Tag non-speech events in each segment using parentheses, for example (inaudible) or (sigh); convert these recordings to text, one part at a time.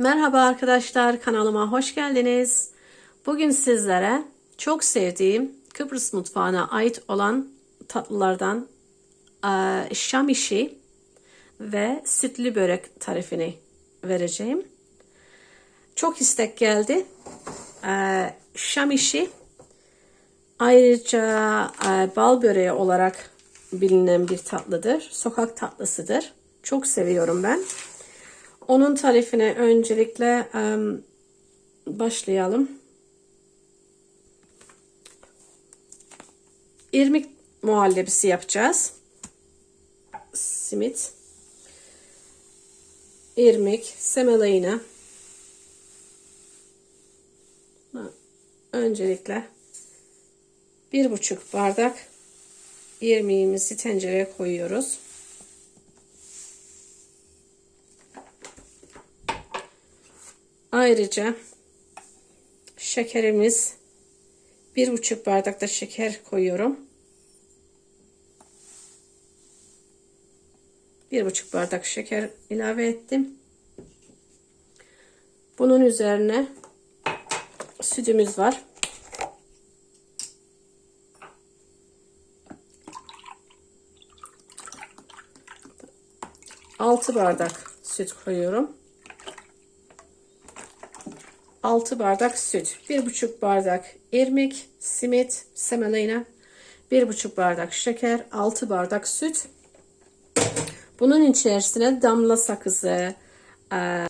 Merhaba arkadaşlar kanalıma hoş geldiniz. Bugün sizlere çok sevdiğim Kıbrıs mutfağına ait olan tatlılardan eee, Şam işi ve sütlü börek tarifini vereceğim. Çok istek geldi. Eee, Şam işi ayrıca eee, bal böreği olarak bilinen bir tatlıdır. Sokak tatlısıdır. Çok seviyorum ben. Onun tarifine öncelikle başlayalım. İrmik muhallebisi yapacağız. Simit. İrmik, semeleğine. Öncelikle bir buçuk bardak irmiğimizi tencereye koyuyoruz. Ayrıca şekerimiz bir buçuk bardakta şeker koyuyorum. Bir buçuk bardak şeker ilave ettim. Bunun üzerine sütümüz var. Altı bardak süt koyuyorum. 6 bardak süt, 1,5 bardak irmik, simit, semolina, 1,5 bardak şeker, 6 bardak süt. Bunun içerisine damla sakızı, e,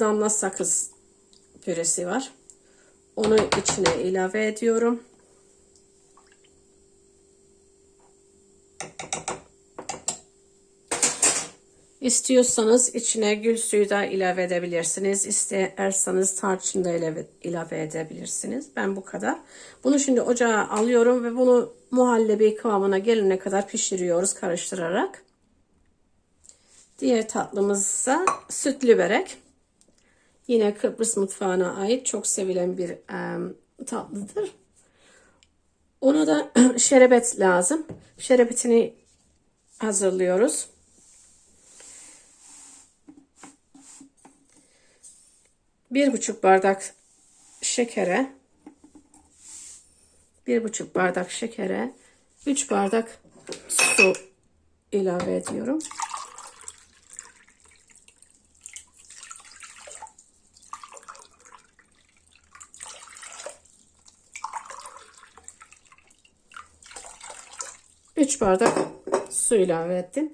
damla sakız püresi var. Onu içine ilave ediyorum. İstiyorsanız içine gül suyu da ilave edebilirsiniz. İsterseniz tarçın da ilave, edebilirsiniz. Ben bu kadar. Bunu şimdi ocağa alıyorum ve bunu muhallebi kıvamına gelene kadar pişiriyoruz karıştırarak. Diğer tatlımızsa sütlü börek. Yine Kıbrıs mutfağına ait çok sevilen bir e, tatlıdır. Ona da (clears throat) şerbet lazım. Şerbetini hazırlıyoruz. Bir buçuk bardak şekere bir buçuk bardak şekere 3 bardak su ilave ediyorum. Üç bardak su ilave ettim.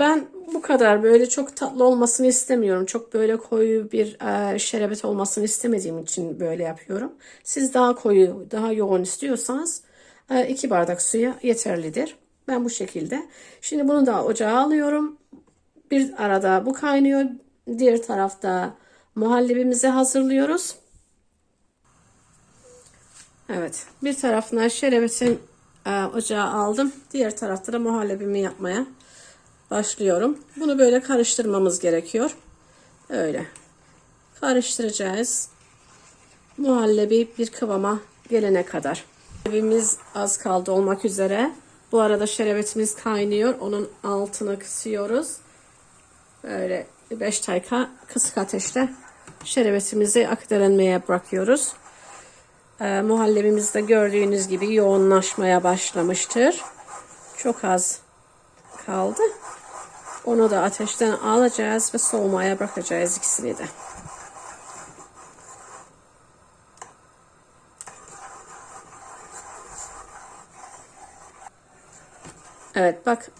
Ben bu kadar böyle çok tatlı olmasını istemiyorum. Çok böyle koyu bir e, şerbet olmasını istemediğim için böyle yapıyorum. Siz daha koyu, daha yoğun istiyorsanız e, iki bardak suya yeterlidir. Ben bu şekilde. Şimdi bunu da ocağa alıyorum. Bir arada bu kaynıyor. Diğer tarafta muhallebimizi hazırlıyoruz. Evet. Bir tarafına şerbetin e, ocağa aldım. Diğer tarafta da muhallebimi yapmaya başlıyorum. Bunu böyle karıştırmamız gerekiyor. Öyle. Karıştıracağız. Muhallebi bir kıvama gelene kadar. Muhallebimiz az kaldı olmak üzere. Bu arada şerbetimiz kaynıyor. Onun altını kısıyoruz. Böyle 5 dakika kısık ateşte şerbetimizi akdelenmeye bırakıyoruz. Ee, muhallebimiz de gördüğünüz gibi yoğunlaşmaya başlamıştır. Çok az kaldı. Onu da ateşten alacağız ve soğumaya bırakacağız ikisini de. Evet bak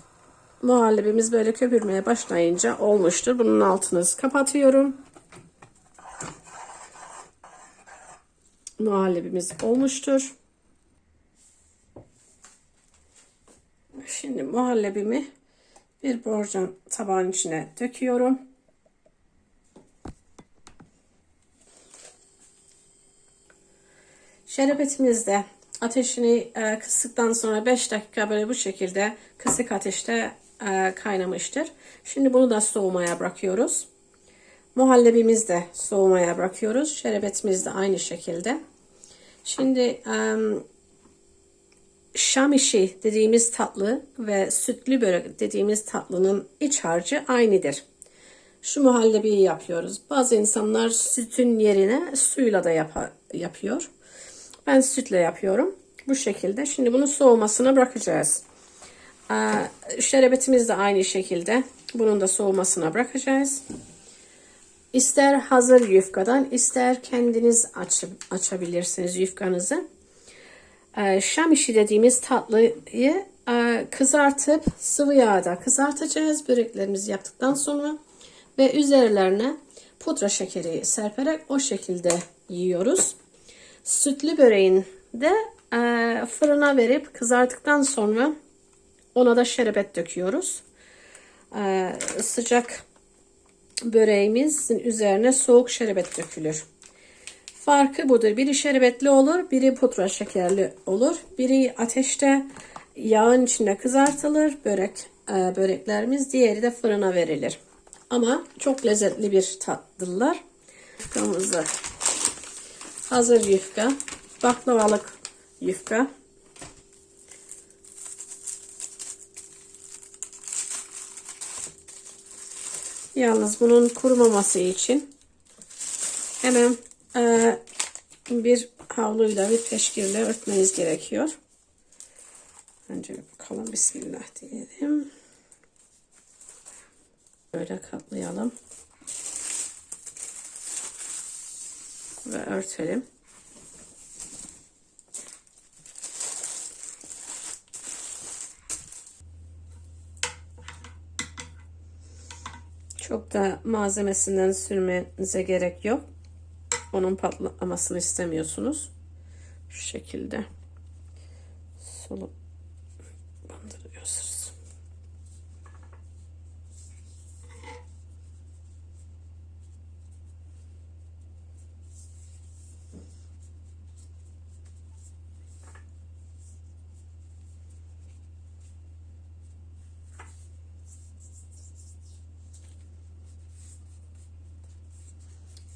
muhallebimiz böyle köpürmeye başlayınca olmuştur. Bunun altını kapatıyorum. Muhallebimiz olmuştur. Şimdi muhallebimi bir borcam tabağın içine döküyorum. Şerbetimizde ateşini e, kıstıktan sonra 5 dakika böyle bu şekilde kısık ateşte e, kaynamıştır. Şimdi bunu da soğumaya bırakıyoruz. Muhallebimizi de soğumaya bırakıyoruz. Şerbetimiz de aynı şekilde. Şimdi e, Şam işi dediğimiz tatlı ve sütlü börek dediğimiz tatlının iç harcı aynıdır. şu muhallebiyi yapıyoruz. Bazı insanlar sütün yerine suyla da yapa- yapıyor. Ben sütle yapıyorum. Bu şekilde. Şimdi bunu soğumasına bırakacağız. Ee, Şerbetimiz de aynı şekilde. Bunun da soğumasına bırakacağız. İster hazır yufkadan, ister kendiniz açıp, açabilirsiniz yufkanızı. Ee, Şam işi dediğimiz tatlıyı e, kızartıp sıvı yağda kızartacağız böreklerimizi yaptıktan sonra ve üzerlerine pudra şekeri serperek o şekilde yiyoruz. Sütlü böreğin de e, fırına verip kızarttıktan sonra ona da şerbet döküyoruz. E, sıcak böreğimizin üzerine soğuk şerbet dökülür. Farkı budur. Biri şerbetli olur, biri pudra şekerli olur. Biri ateşte yağın içinde kızartılır börek e, böreklerimiz. Diğeri de fırına verilir. Ama çok lezzetli bir tatlılar. Yufkamızı hazır yufka, baklavalık yufka. Yalnız bunun kurumaması için hemen e, bir havluyla bir peşkirle örtmeniz gerekiyor. Önce bir bakalım Bismillah diyelim. Böyle katlayalım. Ve örtelim. Çok da malzemesinden sürmenize gerek yok. Onun patlamasını istemiyorsunuz. Şu şekilde solup bandırıyorsunuz.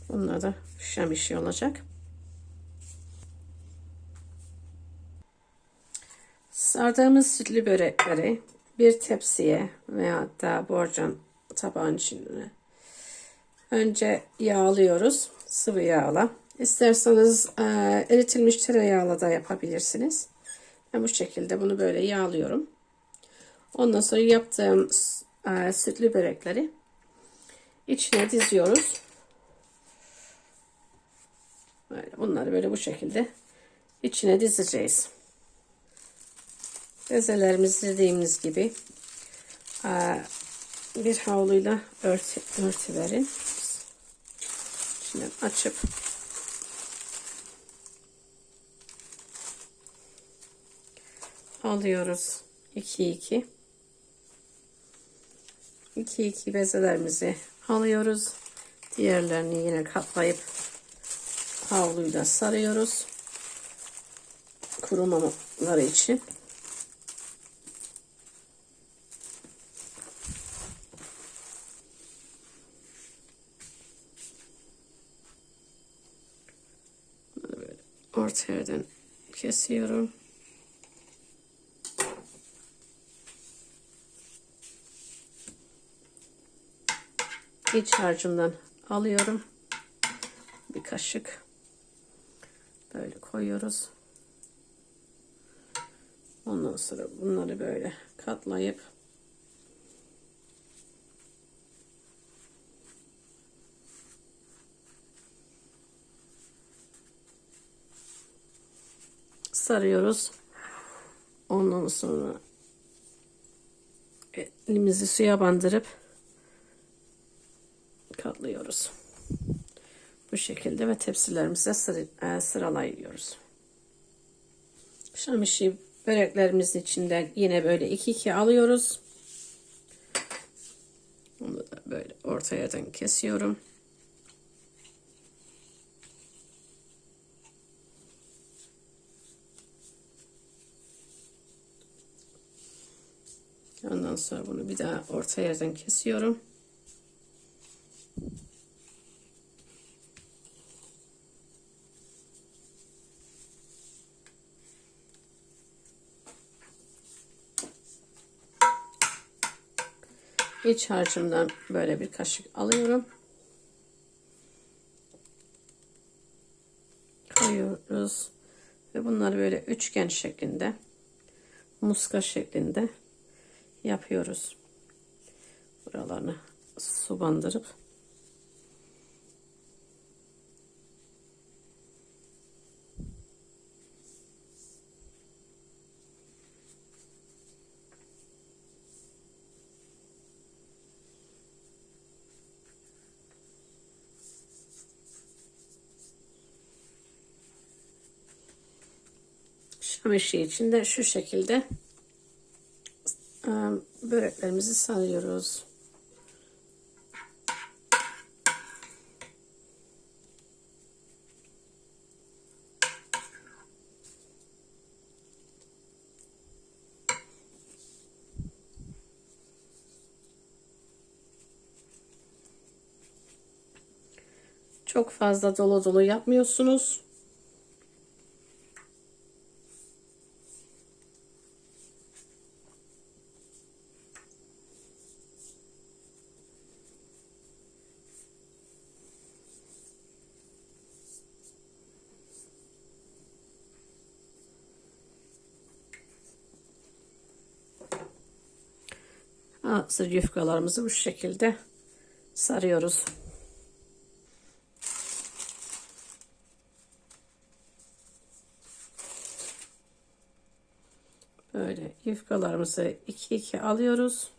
Bunlar da şam işi olacak. Sardığımız sütlü börekleri bir tepsiye veya da borcam tabağın içine önce yağlıyoruz. Sıvı yağla. İsterseniz e, eritilmiş tereyağla da yapabilirsiniz. Ben bu şekilde bunu böyle yağlıyorum. Ondan sonra yaptığım e, sütlü börekleri içine diziyoruz. Böyle bunları böyle bu şekilde içine dizeceğiz. Bezelerimizi dediğimiz gibi bir havluyla örtü, örtü. Şimdi açıp alıyoruz 2 2 2 2 bezelerimizi alıyoruz. Diğerlerini yine katlayıp havluyla sarıyoruz. Kurumamaları için. Orta yerden kesiyorum. İç harcımdan alıyorum. Bir kaşık koyuyoruz. Ondan sonra bunları böyle katlayıp sarıyoruz. Ondan sonra elimizi suya bandırıp katlıyoruz. Bu şekilde ve tepsilerimize sır, e, sıralayıyoruz. Şam işi böreklerimizin içinde yine böyle iki iki alıyoruz. Onu da böyle orta yerden kesiyorum. Ondan sonra bunu bir daha orta yerden kesiyorum. İç harcımdan böyle bir kaşık alıyorum. Koyuyoruz. Ve bunları böyle üçgen şeklinde muska şeklinde yapıyoruz. Buralarını su bandırıp Şam işi için de şu şekilde böreklerimizi sarıyoruz. Çok fazla dolu dolu yapmıyorsunuz. Hazır yufkalarımızı bu şekilde sarıyoruz. Böyle yufkalarımızı iki iki alıyoruz.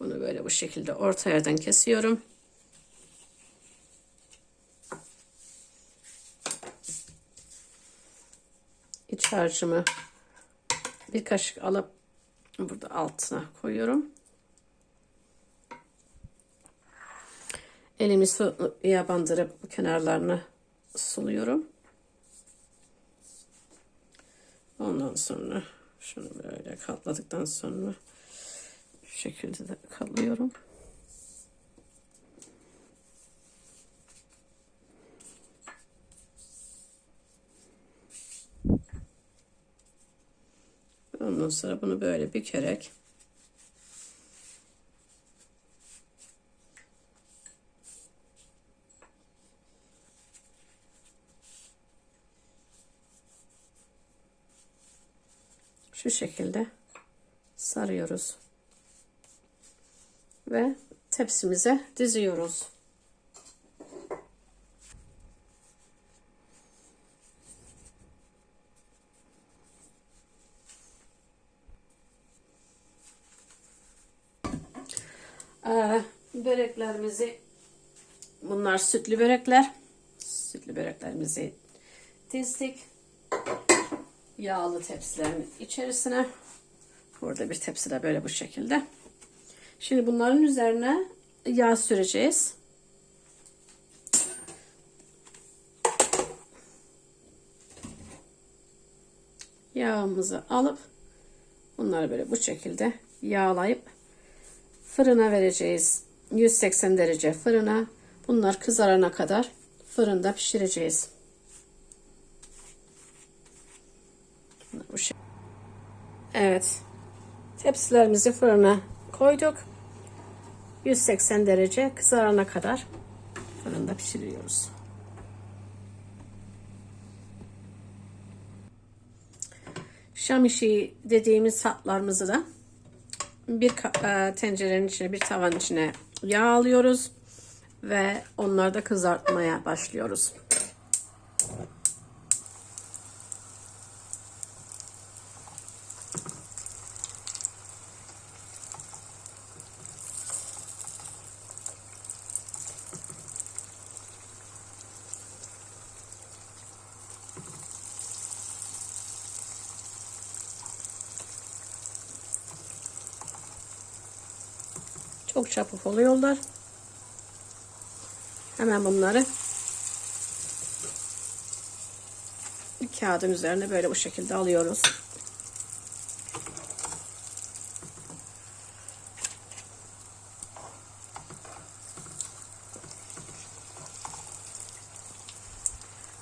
Bunu böyle bu şekilde orta yerden kesiyorum. İç harcımı bir kaşık alıp burada altına koyuyorum. Elimi suya bandırıp kenarlarını suluyorum. Ondan sonra şunu böyle katladıktan sonra şu şekilde de katlıyorum. Ondan sonra bunu böyle bükerek şu şekilde sarıyoruz. Ve tepsimize diziyoruz. Ee, böreklerimizi bunlar sütlü börekler. Sütlü böreklerimizi dizdik. Yağlı tepsilerin içerisine. Burada bir tepsi de böyle bu şekilde. Şimdi bunların üzerine yağ süreceğiz. Yağımızı alıp bunları böyle bu şekilde yağlayıp fırına vereceğiz. 180 derece fırına. Bunlar kızarana kadar fırında pişireceğiz. Evet. Tepsilerimizi fırına koyduk. 180 derece kızarana kadar fırında pişiriyoruz. Şam dediğimiz hatlarımızı da bir e, tencerenin içine bir tavan içine yağ alıyoruz ve onları da kızartmaya başlıyoruz. Çok çabuk oluyorlar. Hemen bunları kağıdın üzerine böyle bu şekilde alıyoruz.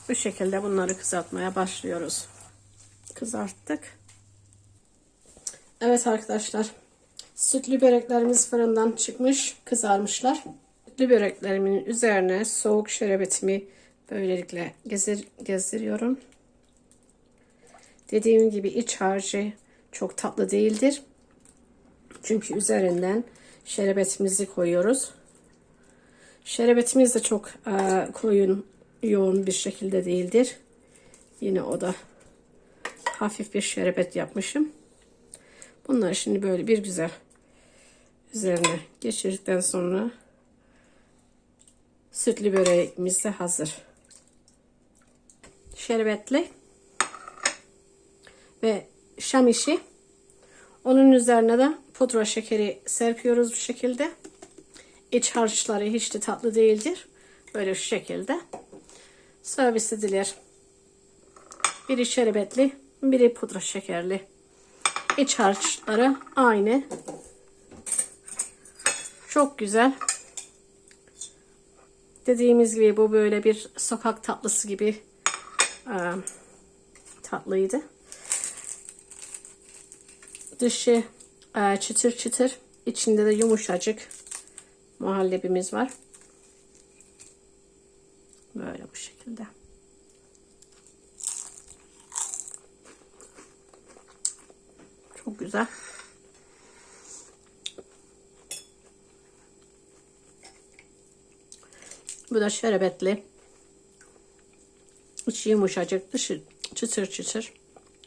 Bu şekilde bunları kızartmaya başlıyoruz. Kızarttık. Evet arkadaşlar. Sütlü böreklerimiz fırından çıkmış. Kızarmışlar. Sütlü böreklerimin üzerine soğuk şerbetimi böylelikle gezir, gezdiriyorum. Dediğim gibi iç harcı çok tatlı değildir. Çünkü üzerinden şerbetimizi koyuyoruz. Şerbetimiz de çok e, koyun yoğun bir şekilde değildir. Yine o da hafif bir şerbet yapmışım. Bunları şimdi böyle bir güzel üzerine geçirdikten sonra sütlü böreğimiz de hazır. Şerbetli ve şam. Onun üzerine de pudra şekeri serpiyoruz bu şekilde. İç harçları hiç de tatlı değildir. Böyle şu şekilde. Servis edilir. Biri şerbetli, biri pudra şekerli. İç harçları aynı. Çok güzel. Dediğimiz gibi bu böyle bir sokak tatlısı gibi e, tatlıydı. Dışı e, çıtır çıtır, içinde de yumuşacık muhallebimiz var. Böyle bu şekilde. Çok güzel. Bu da şerbetli. İçi yumuşacık, dışı çıtır çıtır.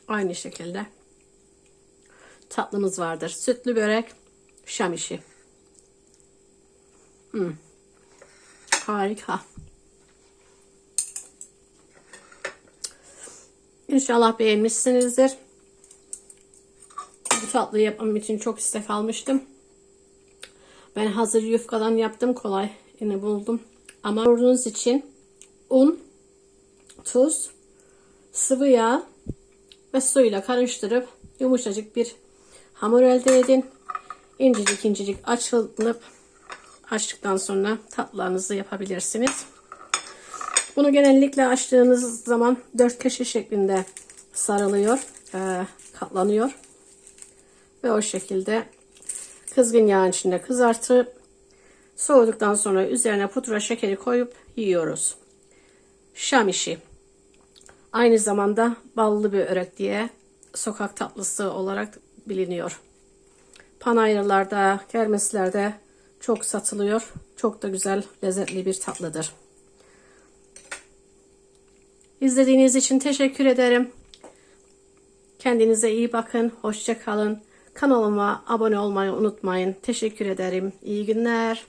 Aynı şekilde. Tatlımız vardır. Sütlü börek, şam. Hmm. Harika. İnşallah beğenmişsinizdir. Bu tatlıyı yapmam için çok istek almıştım. Ben hazır yufkadan yaptım. Kolay yine buldum. Ama yoğurdunuz için un, tuz, sıvı yağ ve suyla karıştırıp yumuşacık bir hamur elde edin. İncecik incecik açılıp açtıktan sonra tatlarınızı yapabilirsiniz. Bunu genellikle açtığınız zaman dört köşe şeklinde sarılıyor, e, katlanıyor. Ve o şekilde kızgın yağın içinde kızartıp soğuduktan sonra üzerine pudra şekeri koyup yiyoruz. Şam. Aynı zamanda ballı bir örek diye sokak tatlısı olarak biliniyor. Panayırlarda, kermeslerde çok satılıyor. Çok da güzel, lezzetli bir tatlıdır. İzlediğiniz için teşekkür ederim. Kendinize iyi bakın. Hoşça kalın. Kanalıma abone olmayı unutmayın. Teşekkür ederim. İyi günler.